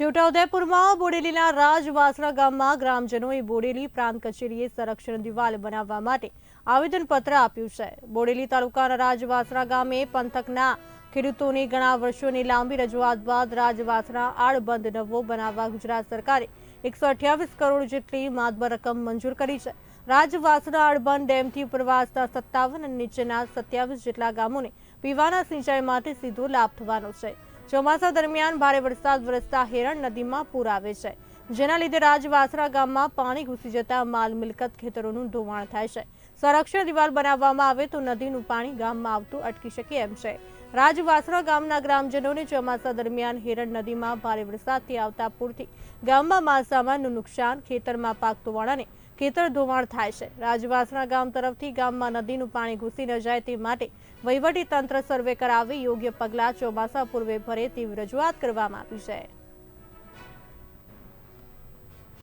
છોટાઉદેપુરમાં બોડેલીના રાજવાસણા ગામમાં ગ્રામજનોએ બોડેલી પ્રાંત કચેરીએ સંરક્ષણ દિવાલ બનાવવા માટે આવેદનપત્ર આપ્યું છે. બોડેલી તાલુકાના રાજવાસણા ગામે પંથકના ખેડૂતોની ઘણા વર્ષોની લાંબી રજૂઆત બાદ રાજવાસણા આડબંધ નવો બનાવવા ગુજરાત સરકારે એકસો કરોડ જેટલી માતબર રકમ મંજૂર કરી છે. રાજવાસણા આડબંધ ડેમથી ઉપરવાસના સત્તાવન અને નીચેના સત્યાવીસ જેટલા ગામોને પીવાના સિંચાઈ માટે સીધો લાભ થવાનો છે. ચોમાસા દરમિયાન ભારે વરસાદ વરસતા હેરણ નદીમાં પૂર આવે છે, જેના લીધે રાજવાસરા ગામમાં પાણી ઘૂસી જતા માલ મિલકત ખેતરોનું ધોવાણ થાય છે. સંરક્ષણ દિવાલ બનાવવામાં આવે તો નદીનું પાણી ગામમાં આવતું અટકી શકે એમ છે. રાજવાસરા ગામના ગ્રામજનોને ચોમાસા દરમિયાન હેરણ નદીમાં ભારે વરસાદથી આવતા પૂરથી ગામમાં માલસામાનનું નુકસાન ખેતરમાં પાક ધોવાણ અને ખેતર ધોવાણ થાય છે. રાજવાસણા ગામ તરફથી ગામમાં નદીનું પાણી ઘૂસી ન જાય તે માટે વહીવટી તંત્ર સર્વે કરાવી યોગ્ય પગલાં ચોમાસા પૂર્વે ભરે તેવી રજૂઆત કરવામાં આવી છે.